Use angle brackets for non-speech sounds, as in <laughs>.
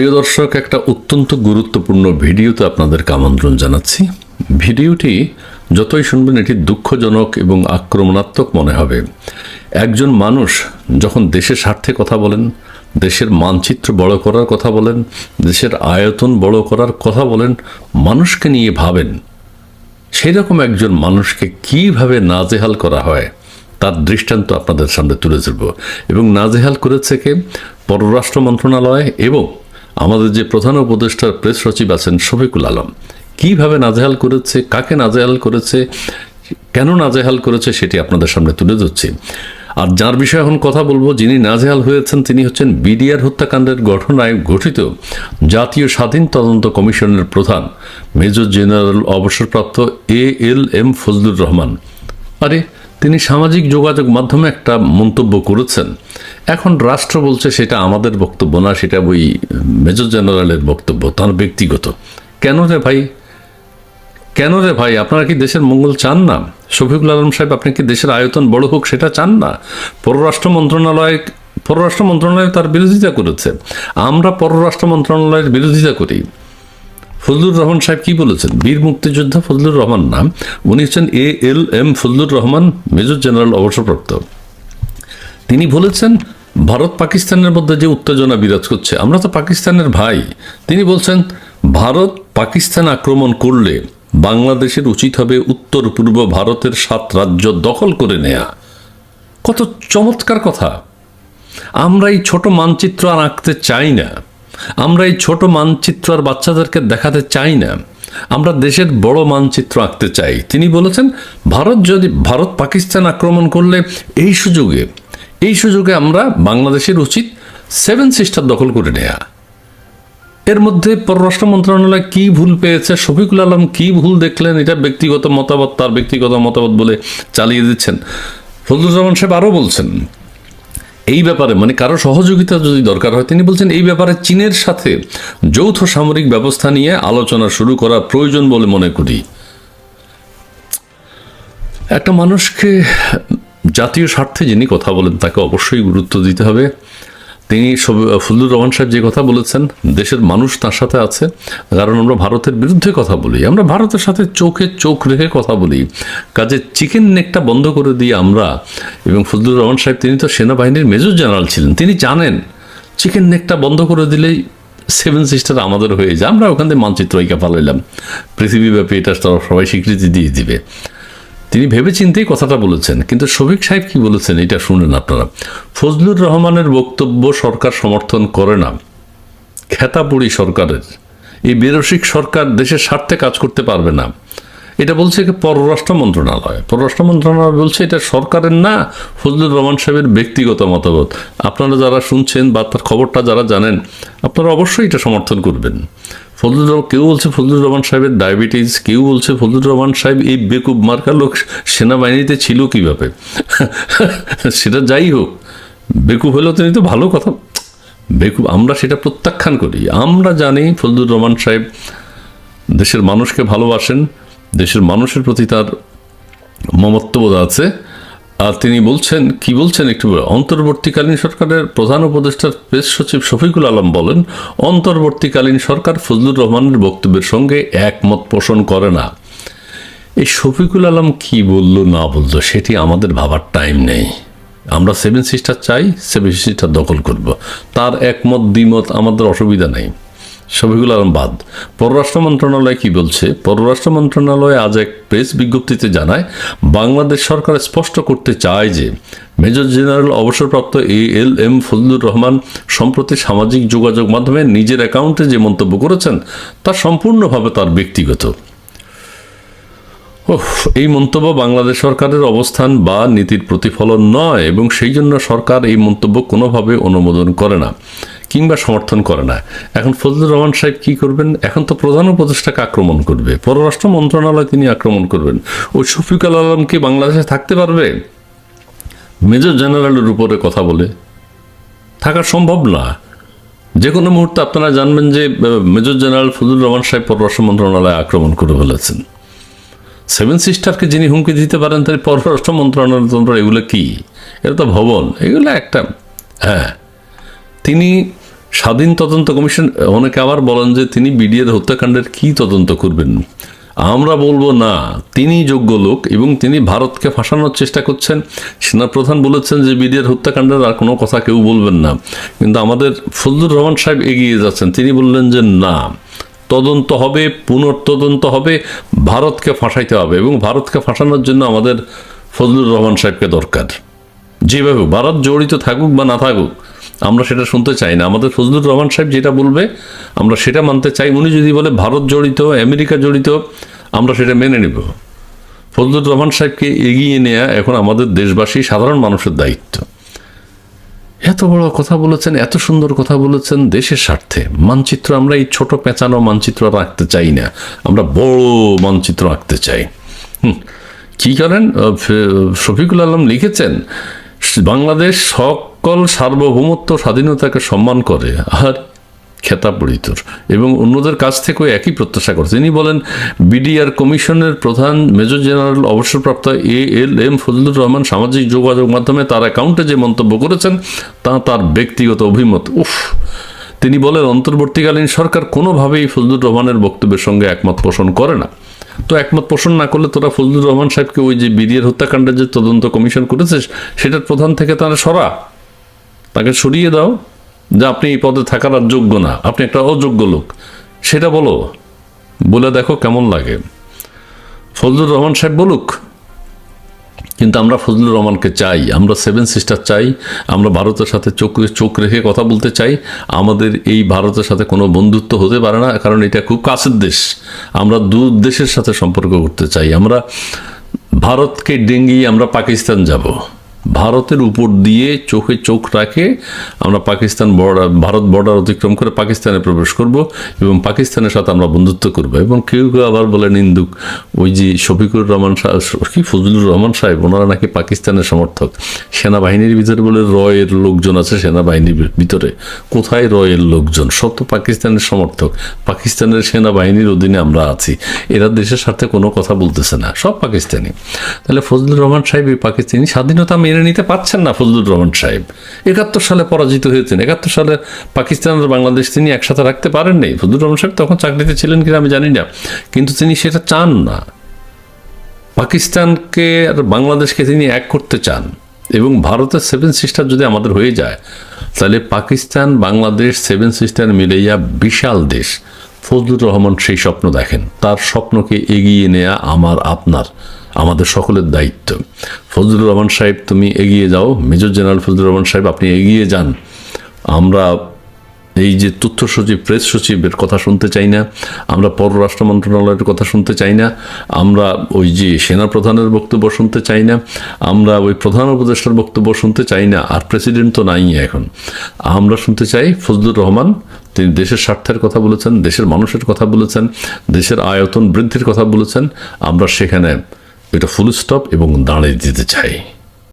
প্রিয় দর্শক, একটা অত্যন্ত গুরুত্বপূর্ণ ভিডিওতে আপনাদেরকে আমন্ত্রণ জানাচ্ছি। ভিডিওটি যতই শুনবেন, এটি দুঃখজনক এবং আক্রমণাত্মক মনে হবে। একজন মানুষ যখন দেশের স্বার্থে কথা বলেন, দেশের মানচিত্র বড় করার কথা বলেন, দেশের আয়তন বড় করার কথা বলেন, মানুষকে নিয়ে ভাবেন সেই রকম একজন মানুষকে কীভাবে নাজেহাল করা হয়, তার দৃষ্টান্ত আপনাদের সামনে তুলে ধরব। এবং নাজেহাল করেছে কে? পররাষ্ট্র মন্ত্রণালয় এবং আমাদের যে প্রধান উপদেষ্টার প্রেস সচিব আছেন শফিকুল আলম, কীভাবে নাজেহাল করেছে, কাকে নাজেহাল করেছে, কেন নাজেহাল করেছে সেটি আপনাদের সামনে তুলে ধরছি। আর যার বিষয়ে এখন কথা বলব, যিনি নাজেহাল হয়েছেন তিনি হচ্ছেন বিডিআর হত্যাকাণ্ডের ঘটনায় গঠিত জাতীয় স্বাধীন তদন্ত কমিশনের প্রধান, মেজর জেনারেল অবসরপ্রাপ্ত A L M Fazlur Rahman. আরে তিনি সামাজিক যোগাযোগ মাধ্যমে একটা মন্তব্য করেছেন। এখন রাষ্ট্র বলছে সেটা আমাদের বক্তব্য না, সেটা ওই মেজর জেনারেলের বক্তব্য, তার ব্যক্তিগত। কেন রে ভাই? কেন রে ভাই? আপনারা কি দেশের মঙ্গল চান না? শফিকুল আলম সাহেব, আপনি কি দেশের আয়তন বড় হোক সেটা চান না? পররাষ্ট্র মন্ত্রণালয় পররাষ্ট্র মন্ত্রণালয় তার বিরোধিতা করেছে। আমরা পররাষ্ট্র মন্ত্রণালয়ের বিরোধিতা করি। ফজলুর রহমান সাহেব কি বলেছেন? বীর মুক্তিযোদ্ধা ফজলুর রহমান নাম। উনি হচ্ছেন A L M Fazlur Rahman, major general অবসরপ্রাপ্ত। তিনি বলেছেন, ভারত পাকিস্তানের মধ্যে যে উত্তেজনা বিরাজ করছে, আমরা তো পাকিস্তানের ভাই। তিনি বলছেন, ভারত পাকিস্তান আক্রমণ করলে বাংলাদেশের উচিত হবে উত্তর পূর্ব ভারতের সাত রাজ্য দখল করে নেয়া। কত চমৎকার কথা। আমরা এই ছোট মানচিত্র আর আঁকতে চাই না। আমরা এই ছোট মানচিত্র আর বাচ্চাদেরকে দেখাতে চাই না। আমরা দেশের বড় মানচিত্র আঁকতে চাই। তিনি বলেছেন, ভারত যদি, ভারত পাকিস্তান আক্রমণ করলে এই সুযোগে এই সুযোগে আমরা বাংলাদেশের উচিত সেভেন সিস্টার দখল করে নেয়া। এর মধ্যে পররাষ্ট্র মন্ত্রণালয় কি ভুল পেয়েছে, শফিকুল আলম কি ভুল দেখলেন, এটা ব্যক্তিগত মতামত, তার ব্যক্তিগত মতামত বলে চালিয়ে দিচ্ছেন। ফজলুর রহমান সাহেব আরও বলছেন এই ব্যাপারে মানে কারও সহযোগিতা যদি দরকার হয়, তিনি বলছেন এই ব্যাপারে চীনের সাথে যৌথ সামরিক ব্যবস্থা নিয়ে আলোচনা শুরু করা প্রয়োজন বলে মনে করি। একটা মানুষকে জাতীয় স্বার্থে যিনি কথা বলেন, তাকে অবশ্যই গুরুত্ব দিতে হবে। তিনি ফজলুর রহমান সাহেব যে কথা বলেছেন, দেশের মানুষ তার সাথে আছে, কারণ আমরা ভারতের বিরুদ্ধে কথা বলি, আমরা ভারতের সাথে চোখে চোখ রেখে কথা বলি। কাজে চিকেন নেকটা বন্ধ করে দিয়ে আমরা, এবং ফজলুর রহমান সাহেব তিনি তো সেনাবাহিনীর মেজর জেনারেল ছিলেন, তিনি জানেন চিকেন নেকটা বন্ধ করে দিলেই সেভেন সিস্টার আমাদের হয়ে যায়, আমরা ওখান থেকে মানচিত্র ঐকা পালাইলাম। পৃথিবীব্যাপী এটা সবাই স্বীকৃতি দিয়ে দিবে। তিনি ভেবে চিন্তেই কথাটা বলেছেন, কিন্তু শফিক সাহেব কি বলেছেন এটা শুনেন আপনারা? ফজলুর রহমানের বক্তব্য সরকার সমর্থন করে না। খেতাপুরি সরকারের। এই বেরসিক সরকার দেশের স্বার্থে কাজ করতে পারবে না। এটা বলছে পররাষ্ট্র মন্ত্রণালয়। পররাষ্ট্র মন্ত্রণালয় বলছে এটা সরকারের না, ফজলুর রহমান সাহেবের ব্যক্তিগত মতামত। আপনারা যারা শুনছেন বা তার খবরটা যারা জানেন, আপনারা অবশ্যই এটা সমর্থন করবেন। ফজলুর রহমান, কেউ বলছে ফজলুর রহমান সাহেবের ডায়াবেটিস কেউ বলছে ফজলুর রহমান সাহেব এই বেকুব মার্কা লোক সেনাবাহিনীতে ছিল কীভাবে? <laughs> সেটা যাই হোক, বেকুব হলেও তিনি তো ভালো কথা। বেকুব, আমরা সেটা প্রত্যাখ্যান করি। আমরা জানি ফজলুর রহমান সাহেব দেশের মানুষকে ভালোবাসেন, দেশের মানুষের প্রতি তার মমত্ববোধ আছে। আর তিনি বলছেন, কি বলছেন একটু অন্তর্বর্তীকালীন সরকারের প্রধান উপদেষ্টার প্রেস সচিব শফিকুল আলম বলেন, অন্তর্বর্তীকালীন সরকার ফজলুর রহমানের বক্তব্যের সঙ্গে একমত পোষণ করে না। এই শফিকুল আলম কি বলল, না বলল, সেটি আমাদের ভাবার টাইম নেই। আমরা সেভেন সিস্টার চাই সেভেন সিস্টার দখল করব। তার একমত, দ্বিমত আমাদের অসুবিধা নেই। শফিকুল আলম বাদ। পররাষ্ট্র মন্ত্রণালয় কি বলছে? পররাষ্ট্র মন্ত্রণালয় আজ এক প্রেস বিজ্ঞপ্তিতে জানায়, বাংলাদেশ সরকার স্পষ্ট করতে চায় যে, মেজর জেনারেল অবসরপ্রাপ্ত A L M Fazlur Rahman সম্প্রতি সামাজিক যোগাযোগ মাধ্যমে নিজের অ্যাকাউন্টে যে মন্তব্য করেছেন, তা সম্পূর্ণভাবে তার ব্যক্তিগত। এই মন্তব্য বাংলাদেশ সরকারের অবস্থান বা নীতির প্রতিফলন নয় এবং সেই জন্য সরকার এই মন্তব্য কোনোভাবে অনুমোদন করে না। কিংবা সমর্থন করে না। এখন ফজলুর রহমান সাহেব কি করবেন? এখন তো প্রধান উপদেষ্টাকে আক্রমণ করবে। পররাষ্ট্র মন্ত্রণালয় তিনি আক্রমণ করবেন। ওই শফিকুল আলম কি বাংলাদেশে থাকতে পারবে? মেজর জেনারেলের উপরে কথা বলে। থাকা সম্ভব না। যে কোনো মুহূর্তে আপনারা জানবেন যে মেজর জেনারেল ফজলুর রহমান সাহেব পররাষ্ট্র মন্ত্রণালয়ে আক্রমণ করে ফেলেছেন। সেভেন সিস্টারকে যিনি হুমকি দিতে পারেন তাই পররাষ্ট্র মন্ত্রণালয় তন্ত্র এগুলো কি? এটা তো ভবন। এগুলো একটা হ্যাঁ। তিনি স্বাধীন তদন্ত কমিশন, অনেকে আবার বলেন যে তিনি বিডিআর হত্যাকাণ্ডের কি তদন্ত করবেন। আমরা বলব না, তিনি যোগ্য লোক এবং তিনি ভারতকে ফাঁসানোর চেষ্টা করছেন। সেনাপ্রধান বলেছেন যে বিডিআর হত্যাকাণ্ডের আর কোনো কথা কেউ বলবেন না। কিন্তু আমাদের ফজলুর রহমান সাহেব এগিয়ে যাচ্ছেন। তিনি বললেন যে না, তদন্ত হবে, পুনর্তদন্ত হবে, ভারতকে ফাঁসাইতে হবে এবং ভারতকে ফাঁসানোর জন্য আমাদের ফজলুর রহমান সাহেবকে দরকার। যেভাবে ভারত জড়িত থাকুক বা না থাকুক আমরা সেটা শুনতে চাই না। আমাদের ফজলুর রহমান সাহেব যেটা বলবে, আমরা সেটা মানতে চাই। উনি যদি বলে ভারত জড়িত, আমেরিকা জড়িত, আমরা সেটা মেনে নেব। ফজলুর রহমান সাহেবকে এগিয়ে নেওয়া এখন আমাদের দেশবাসী সাধারণ মানুষের দায়িত্ব। এত বড় কথা বলেছেন, এত সুন্দর কথা বলেছেন দেশের স্বার্থে। মানচিত্র আমরা এই ছোট পেঁচানো মানচিত্র রাখতে চাই না। আমরা বড় মানচিত্র রাখতে চাই। কি করেন? শফিকুল আলম লিখেছেন, বাংলাদেশ সকল সার্বভৌমত্ব স্বাধীনতাকে সম্মান করে, আর খেতাব পরিতর এবং অন্যদের কাছ থেকেও একই প্রত্যাশা করে। তিনি বলেন, বিডিআর কমিশনের প্রধান মেজর জেনারেল, অবসরপ্রাপ্ত A L M Fazlur Rahman সামাজিক যোগাযোগ মাধ্যমে তার অ্যাকাউন্টে যে মন্তব্য করেছেন, তা তার ব্যক্তিগত অভিমত। উফ! তিনি বলেন, অন্তর্বর্তীকালীন সরকার কোনোভাবেই ফজলুর রহমানের বক্তব্যের সঙ্গে একমত পোষণ করে না। তো একমত পোষণ না করলে তোরা ফজলুর রহমান সাহেবকে ওই যে বিডিআর হত্যাকাণ্ডের যে তদন্ত কমিশন করেছে সেটার প্রধান থেকে তারা সরা। তাকে সরিয়ে দাও যে আপনি এই পদে থাকার আর যোগ্য না। আপনি একটা অযোগ্য লোক। সেটা বলো। বলে দেখো কেমন লাগে। ফজলুর রহমান সাহেব বলুক, কিন্তু আমরা ফজলুর রহমানকে চাই, আমরা সেভেন সিস্টার চাই, আমরা ভারতের সাথে চোখ চোখ রেখে কথা বলতে চাই, আমাদের এই ভারতের সাথে কোনো বন্ধুত্ব হতে পারে না, কারণ এটা খুব কাছের দেশ। আমরা দু দেশের সাথে সম্পর্ক করতে চাই। আমরা ভারতকে ডেঙ্গিয়ে আমরা পাকিস্তান যাব। ভারতের উপর দিয়ে চোখে চোখ রাখে, আমরা পাকিস্তান বর্ডার ভারত বর্ডার অতিক্রম করে পাকিস্তানে প্রবেশ করব এবং পাকিস্তানের সাথে আমরা বন্ধুত্ব করব। এবং কেউ কেউ আবার বলে, নিন্দুক, ওই যে শফিকুর রহমান সাহেব কি ফজলুর রহমান সাহেব, ওনারা নাকি পাকিস্তানের সমর্থক। সেনাবাহিনীর ভিতরে বলে, রয়ের লোকজন আছে সেনাবাহিনীর ভিতরে। কোথায় রয়ের লোকজন? সব তো পাকিস্তানের সমর্থক। পাকিস্তানের সেনাবাহিনীর অধীনে আমরা আছি। এরা দেশের স্বার্থে কোনো কথা বলতেছে না। সব পাকিস্তানি। তাহলে ফজলুর রহমান সাহেব এই পাকিস্তানি স্বাধীনতা মেনে নিতে পারছেন না ফজলুর রহমান সাহেব। একাত্তর সালে পরাজিত হয়েছেন। একাত্তর সালে পাকিস্তান আর বাংলাদেশ তিনি একসাথে রাখতে পারেননি। ফজলুর রহমান সাহেব তখন চাকরিতে ছিলেন কিনা আমি জানি না, কিন্তু তিনি সেটা চান না। পাকিস্তানকে আর বাংলাদেশকে তিনি এক করতে চান এবং ভারতের সেভেন সিস্টার যদি আমাদের হয়ে যায়, তাহলে পাকিস্তান, বাংলাদেশ সেভেন সিস্টার মিলাইয়া বিশাল দেশ। ফজলুর রহমান সেই স্বপ্ন দেখেন। তার স্বপ্নকে এগিয়ে নেওয়া আমার, আপনার। আমাদের সকলের দায়িত্ব। ফজলুর রহমান সাহেব, তুমি এগিয়ে যাও। মেজর জেনারেল ফজলুর রহমান সাহেব, আপনি এগিয়ে যান। আমরা এই যে তথ্য সচিব, প্রেস সচিবের কথা শুনতে চাই না। আমরা পররাষ্ট্র মন্ত্রণালয়ের কথা শুনতে চাই না। আমরা ওই যে সেনাপ্রধানের বক্তব্য শুনতে চাই না। আমরা ওই প্রধান উপদেষ্টার বক্তব্য শুনতে চাই না। আর প্রেসিডেন্ট তো নাই এখন। আমরা শুনতে চাই ফজলুর রহমান, তিনি দেশের স্বার্থের কথা বলেছেন, দেশের মানুষের কথা বলেছেন, দেশের আয়তন বৃদ্ধির কথা বলেছেন। আমরা সেখানে এটা ফুল স্টপ এবং দাঁড়িয়ে দিতে চাই।